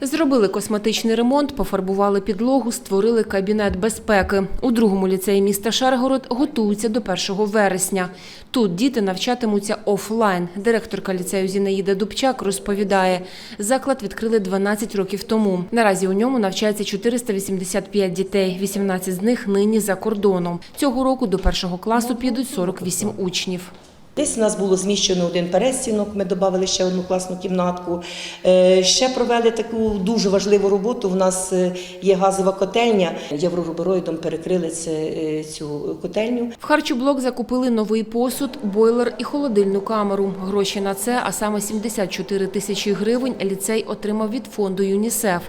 Зробили косметичний ремонт, пофарбували підлогу, створили кабінет безпеки. У другому ліцеї міста Шаргород готуються до 1 вересня. Тут діти навчатимуться офлайн. Директорка ліцею Зінаїда Дубчак розповідає, заклад відкрили 12 років тому. Наразі у ньому навчається 485 дітей, 18 з них нині за кордоном. Цього року до першого класу підуть 48 учнів. Десь у нас було зміщено один перестінок, ми додали ще одну класну кімнатку. Е, Ще провели таку дуже важливу роботу. У нас е, є газова котельня. Єврорубероїдом перекрили е, цю котельню. В харчоблок закупили новий посуд, бойлер і холодильну камеру. Гроші на це, а саме 74 тисячі гривень, ліцей отримав від фонду ЮНІСЕФ.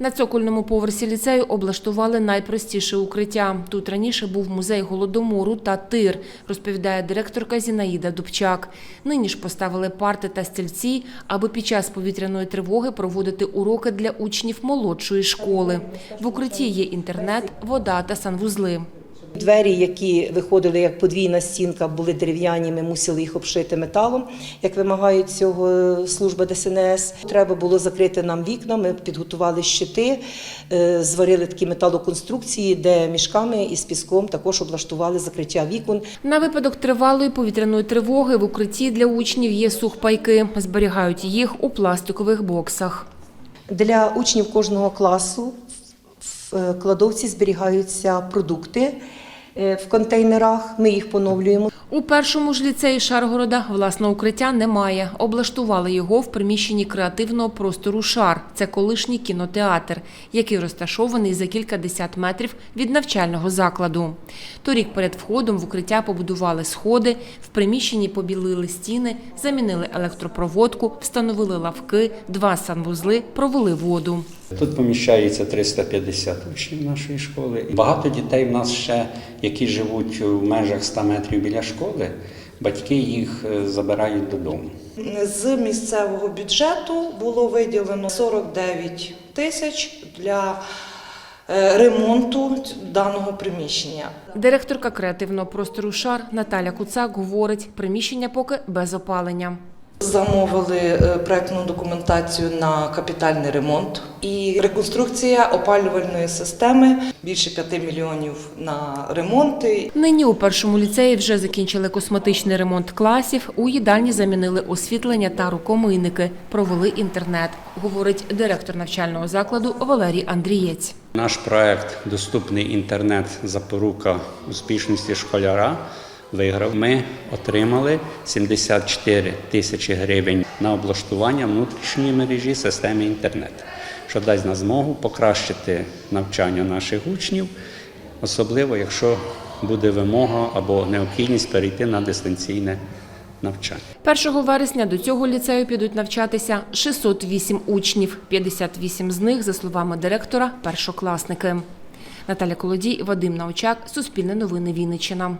На цокольному поверсі ліцею облаштували найпростіше укриття. Тут раніше був музей голодомору та тир, розповідає директорка Зінаїда Дубчак. Нині ж поставили парти та стільці, аби під час повітряної тривоги проводити уроки для учнів молодшої школи. В укритті є інтернет, вода та санвузли. Двері, які виходили як подвійна стінка, були дерев'яні. Ми мусили їх обшити металом, як вимагають цього служба ДСНС. Треба було закрити нам вікна. Ми підготували щити, е, зварили такі металоконструкції, де мішками із піском також облаштували закриття вікон. На випадок тривалої повітряної тривоги в укритті для учнів є сухпайки. Зберігають їх у пластикових боксах. Для учнів кожного класу в е, кладовці зберігаються продукти в контейнерах. Ми їх поновлюємо. У першому ж ліцеї Шаргорода власного укриття немає. Облаштували його в приміщенні креативного простору «Шар». Це колишній кінотеатр, який розташований за кількадесят метрів від навчального закладу. Торік перед входом в укриття побудували сходи, в приміщенні побілили стіни, замінили електропроводку, встановили лавки, два санвузли, провели воду. Тут поміщається 350 учнів нашої школи. Багато дітей в нас ще, які живуть в межах 100 метрів біля школи, батьки їх е, забирають додому. З місцевого бюджету було виділено 49 тисяч для е, ремонту даного приміщення. Директорка креативного простору «Шар» Наталя Куцак говорить, приміщення поки без опалення. Замовили е, проектну документацію на капітальний ремонт і реконструкція опалювальної системи більше 5 мільйонів на ремонти. Нині у першому ліцеї вже закінчили косметичний ремонт класів, у їдальні замінили освітлення та рукомийники, провели інтернет, говорить директор навчального закладу Валерій Андрієць. Наш проект Доступний інтернет запорука успішності школяра виграв. Ми отримали 74 тисячі гривень на облаштування внутрішньої мережі системи інтернет, що дасть нам змогу покращити навчання наших учнів, особливо якщо буде вимога або необхідність перейти на дистанційне навчання. 1 вересня до цього ліцею підуть навчатися 608 учнів, 58 з них, за словами директора, першокласники. Наталя Колодій, Вадим Научак, Суспільне новини Вінниччина.